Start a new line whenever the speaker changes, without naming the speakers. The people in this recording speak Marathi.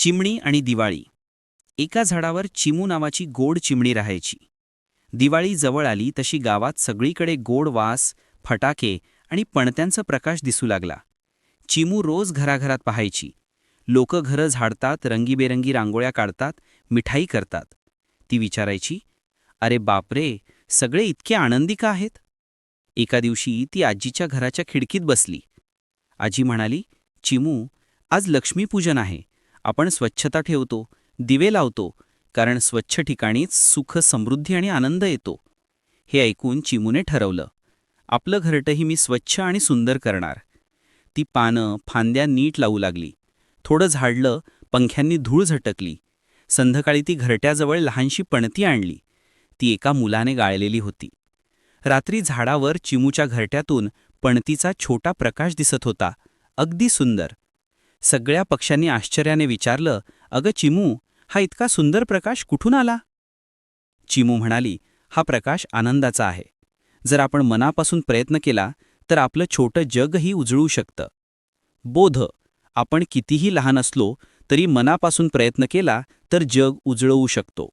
चिमणी आणि दिवाळी. एका झाडावर चिमू नावाची गोड चिमणी राहायची. दिवाळी जवळ आली तशी गावात सगळीकडे गोड वास फटाके आणि पणत्यांचा प्रकाश दिसू लागला. चिमू रोज घराघरात पाहायची. लोक घरं झाडतात रंगीबेरंगी रांगोळ्या काढतात मिठाई करतात. ती विचारायची अरे बापरे सगळे इतके आनंदी का आहेत? एका दिवशी ती आजीच्या घराच्या खिडकीत बसली. आजी म्हणाली चिमू आज लक्ष्मीपूजन आहे. आपण स्वच्छता ठेवतो दिवे लावतो कारण स्वच्छ ठिकाणीच सुख समृद्धी आणि आनंद येतो. हे ऐकून चिमूने ठरवलं. आपलं घरटंही मी स्वच्छ आणि सुंदर करणार. ती पानं फांद्या नीट लावू लागली. थोडं झाडलं पंख्यांनी धूळ झटकली. संध्याकाळी ती घरट्याजवळ लहानशी पणती आणली. ती एका मुलाने गाळलेली होती. रात्री झाडावर चिमूच्या घरट्यातून पणतीचा छोटा प्रकाश दिसत होता. अगदी सुंदर. सगळ्या पक्ष्यांनी आश्चर्याने विचारलं अगं चिमू हा इतका सुंदर प्रकाश कुठून आला? चिमू म्हणाली हा प्रकाश आनंदाचा आहे. जर आपण मनापासून प्रयत्न केला तर आपलं छोटं जगही उजळू शकतं. बोध आपण कितीही लहान असलो तरी मनापासून प्रयत्न केला तर जग उजळवू शकतो.